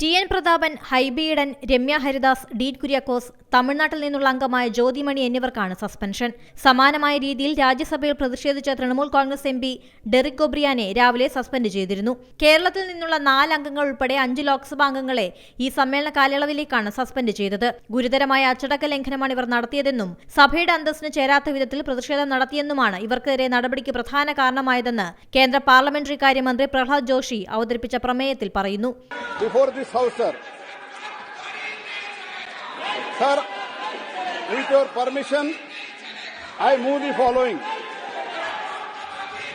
T N Prathapan Hibi Eden Ramya Haridas Dean Kuriakose തമിഴ്നാട്ടിൽ നിന്നുള്ള അംഗമായ ജ്യോതിമണി എന്നിവർക്കാണ് സസ്പെൻഷൻ. സമാനമായ രീതിയിൽ രാജ്യസഭയിൽ പ്രതിഷേധിച്ച തൃണമൂൽ കോൺഗ്രസ് എം പി ഡെറിക് ഗൊബ്രിയാനെ രാവിലെ സസ്പെൻഡ് ചെയ്തിരുന്നു. കേരളത്തിൽ നിന്നുള്ള നാല് അംഗങ്ങൾ ഉൾപ്പെടെ അഞ്ച് ലോക്സഭാ അംഗങ്ങളെ ഈ സമ്മേളന കാലയളവിലേക്കാണ് സസ്പെൻഡ് ചെയ്തത്. ഗുരുതരമായ അച്ചടക്ക ലംഘനമാണ് ഇവർ നടത്തിയതെന്നും സഭയുടെ അന്തസ്സിന് ചേരാത്ത വിധത്തിൽ പ്രതിഷേധം നടത്തിയെന്നുമാണ് ഇവർക്കെതിരെ നടപടിക്ക് പ്രധാന കാരണമായതെന്ന് കേന്ദ്ര പാർലമെന്ററി കാര്യമന്ത്രി പ്രഹ്ലാദ് ജോഷി അവതരിപ്പിച്ച പ്രമേയത്തിൽ പറയുന്നു. House, sir. Sir, with your permission, I move the following.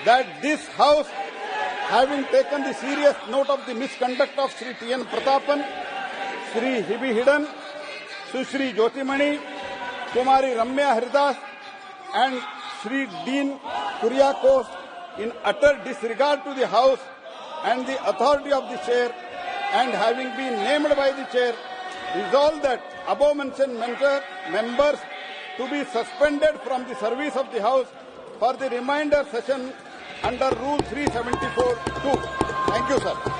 That this house, having taken the serious note of the misconduct of Sri T.N. Pratapan, Sri Hibi Hidden, Sushri Jyotimani, Kumari Ramya Haridas, and Sri Dean Kuryakos, in utter disregard to the house and the authority of the chair, and having been named by the chair, resolve that above mentioned members to be suspended from the service of the house for the remainder session under Rule 374-2. Thank you, sir.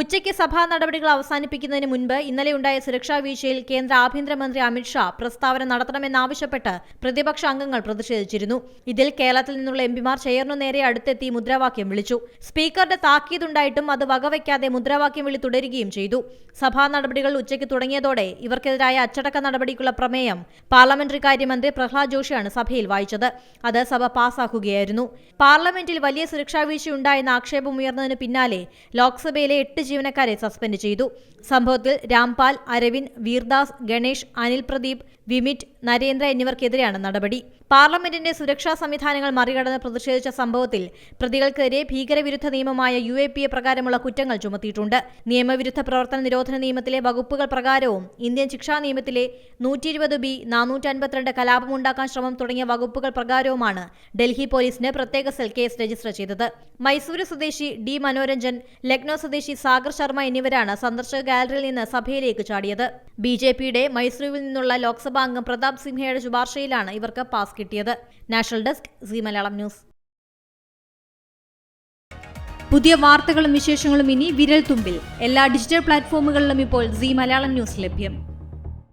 ഉച്ചയ്ക്ക് സഭാ നടപടികൾ അവസാനിപ്പിക്കുന്നതിന് മുൻപ് ഇന്നലെയുണ്ടായ സുരക്ഷാ വീഴ്ചയിൽ കേന്ദ്ര ആഭ്യന്തരമന്ത്രി അമിത്ഷാ പ്രസ്താവന നടത്തണമെന്നാവശ്യപ്പെട്ട് പ്രതിപക്ഷ അംഗങ്ങൾ പ്രതിഷേധിച്ചിരുന്നു. ഇതിൽ കേരളത്തിൽ നിന്നുള്ള എംപിമാർ ചെയറിനു നേരെ അടുത്തെത്തി മുദ്രാവാക്യം വിളിച്ചു. സ്പീക്കറുടെ താക്കീതുണ്ടായിട്ടും അത് വകവയ്ക്കാതെ മുദ്രാവാക്യം വിളി തുടരുകയും ചെയ്തു. സഭാ നടപടികൾ ഉച്ചയ്ക്ക് തുടങ്ങിയതോടെ ഇവർക്കെതിരായ അച്ചടക്ക നടപടിക്കുള്ള പ്രമേയം പാർലമെന്ററി കാര്യമന്ത്രി പ്രഹ്ലാദ് ജോഷിയാണ് സഭയിൽ വായിച്ചത്. അത് സഭ പാസാക്കുകയായിരുന്നു പാർലമെന്റിൽ വലിയ സുരക്ഷാ വീഴ്ചയുണ്ടായെന്ന ആക്ഷേപമുയർന്നതിന് പിന്നാലെ ലോക്സഭയിലെ എട്ട് ജീവനക്കാരെ സസ്പെൻഡ് ചെയ്തു. സംഭവത്തിൽ രാംപാൽ അരവിന്ദ് വീർദാസ് ഗണേഷ് അനിൽ പ്രദീപ് വിമിറ്റ് നരേന്ദ്ര എന്നിവർക്കെതിരെയാണ് നടപടി. പാർലമെന്റിന്റെ സുരക്ഷാ സംവിധാനങ്ങൾ മറികടന്ന് പ്രതിഷേധിച്ച സംഭവത്തിൽ പ്രതികൾക്കെതിരെ ഭീകരവിരുദ്ധ നിയമമായ യു എ പി എ പ്രകാരമുള്ള കുറ്റങ്ങൾ ചുമത്തിയിട്ടുണ്ട്. നിയമവിരുദ്ധ പ്രവർത്തന നിരോധന നിയമത്തിലെ വകുപ്പുകൾ പ്രകാരവും ഇന്ത്യൻ ശിക്ഷാ നിയമത്തിലെ നൂറ്റി ഇരുപത് ബി നാനൂറ്റി അൻപത്തിരണ്ട് കലാപമുണ്ടാക്കാൻ ശ്രമം തുടങ്ങിയ വകുപ്പുകൾ പ്രകാരവുമാണ് ഡൽഹി പോലീസിന് പ്രത്യേക സെൽ കേസ് രജിസ്റ്റർ ചെയ്തത്. മൈസൂരു സ്വദേശി ഡി മനോരഞ്ജൻ ലക്നൌ സ്വദേശി സാഗർ ശർമ്മ എന്നിവരാണ് സന്ദർശക ഗാലറിയിൽ നിന്ന് സഭയിലേക്ക് ചാടിയത്. ബി ജെ പിയുടെ മൈസൂരുവിൽ നിന്നുള്ള ലോക്സഭാ അംഗം പ്രതാപ് സിംഹയുടെ ശുപാർശയിലാണ് ഇവർക്ക് പാസ് കിട്ടിയത്. National desk C Malayalam news. പുതിയ വാർത്തകളും വിശേഷങ്ങളും ഇനി വിരൽ തുമ്പിൽ എല്ലാ ഡിജിറ്റൽ പ്ലാറ്റ്ഫോമുകളിലും ഇപ്പോൾ സി മലയാളം ന്യൂസ് ലഭ്യം.